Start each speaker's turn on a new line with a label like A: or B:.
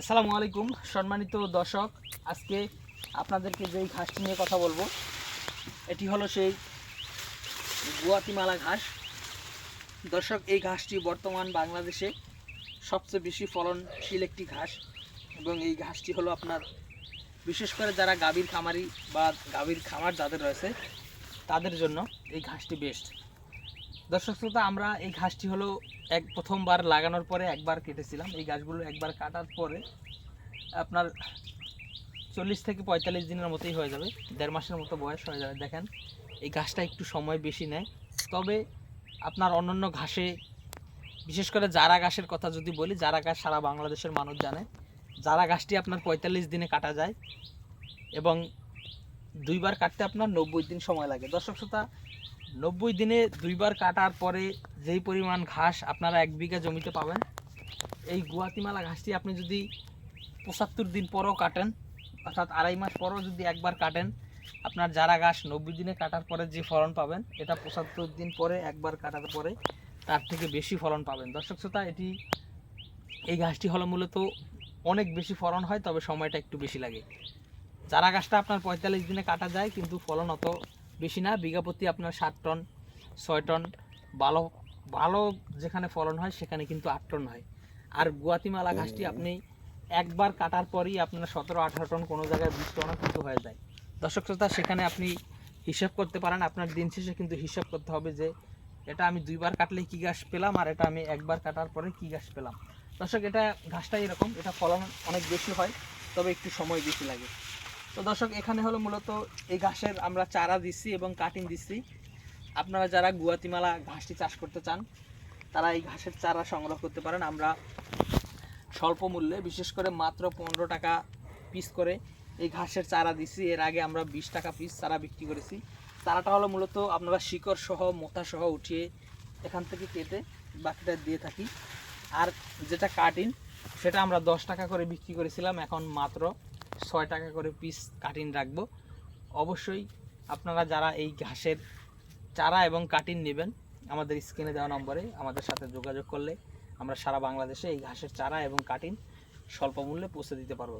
A: আসসালামু আলাইকুম, সম্মানিত দর্শক। আজকে আপনাদেরকে যেই ঘাসটি নিয়ে কথা বলব, এটি হলো সেই গুয়াতিমালা ঘাস। দর্শক, এই ঘাসটি বর্তমান বাংলাদেশে সবচেয়ে বেশি ফলনশীল একটি ঘাস এবং এই ঘাসটি হলো আপনার, বিশেষ করে যারা গাভীর খামারি বা গাভীর খামার যাদের রয়েছে, তাদের জন্য এই ঘাসটি বেস্ট দর্শক শ্রোতা, আমরা এই ঘাসটি হলো এক প্রথমবার লাগানোর পরে একবার কেটেছিলাম। এই গাছগুলো একবার কাটার পরে আপনার চল্লিশ থেকে পঁয়তাল্লিশ দিনের মতোই হয়ে যাবে, দেড় মাসের মতো বয়স হয়ে যাবে। দেখেন, এই ঘাসটা একটু সময় বেশি নেয়। তবে আপনার অন্যান্য ঘাসে, বিশেষ করে জারা ঘাসের কথা যদি বলি, জারা ঘাস সারা বাংলাদেশের মানুষ জানে। জারা ঘাসটি আপনার পঁয়তাল্লিশ দিনে কাটা যায় এবং দুইবার কাটতে আপনার নব্বই দিন সময় লাগে। দর্শক শ্রোতা, নব্বই দিনে দুইবার কাটার পরে যেই পরিমাণ ঘাস আপনারা এক বিঘা জমিতে পাবেন, এই গুয়াতিমালা ঘাসটি আপনি যদি পঁচাত্তর দিন পরও কাটেন, অর্থাৎ আড়াই মাস পরও যদি একবার কাটেন, আপনার যারা ঘাস নব্বই দিনে কাটার পরে যে ফলন পাবেন, এটা পঁচাত্তর দিন পরে একবার কাটার পরে তার থেকে বেশি ফলন পাবেন। দর্শক শ্রোতা, এটি, এই ঘাসটি হলো মূলত অনেক বেশি ফলন হয়, তবে সময়টা একটু বেশি লাগে। চারা গাছটা আপনার পঁয়তাল্লিশ দিনে কাটা যায় কিন্তু ফলন অত বেশি না। বিঘা প্রতি আপনার সাত টন ছয় টন ভালো ভালো যেখানে ফলন হয় সেখানে কিন্তু আট টন হয়। আর গুয়াতিমালা ঘাসটি আপনি একবার কাটার পরই আপনার সতেরো আঠারো টন কোনো জায়গায় বিশ টনও কিন্তু হয়ে যায়। দর্শক শ্রোতা সেখানে আপনি হিসাব করতে পারেন আপনার দিন শেষে কিন্তু হিসাব করতে হবে যে এটা আমি দুইবার কাটলে কি গাছ পেলাম আর এটা আমি একবার কাটার পরে কি গাছ পেলাম। দর্শক এটা ঘাসটা এরকম এটা ফলন অনেক বেশি হয় তবে একটু সময় বেশি লাগে। তো দর্শক, এখানে হলো মূলত এই ঘাসের আমরা চারা দিচ্ছি এবং কাটিং দিচ্ছি। আপনারা যারা গুয়াতিমালা ঘাসটি চাষ করতে চান, তারা এই ঘাসের চারা সংগ্রহ করতে পারেন। আমরা স্বল্প মূল্যে, বিশেষ করে মাত্র পনেরো টাকা পিস করে এই ঘাসের চারা দিচ্ছি। এর আগে আমরা বিশ টাকা পিস চারা বিক্রি করেছি। চারাটা হলো মূলত আপনারা শিকড় সহ, মোথা সহ উঠিয়ে এখান থেকে কেটে বাকিটা দিয়ে থাকি। আর যেটা কাটিং সেটা আমরা দশ টাকা করে বিক্রি করেছিলাম, এখন মাত্র ছয় টাকা করে পিস কাটিং রাখব। অবশ্যই আপনারা যারা এই ঘাসের চারা এবং কাটিন নেবেন, আমাদের স্ক্রিনে দেওয়া নম্বরে আমাদের সাথে যোগাযোগ করলে আমরা সারা বাংলাদেশে এই ঘাসের চারা এবং কাটিন স্বল্প মূল্যে পৌঁছে দিতে পারব।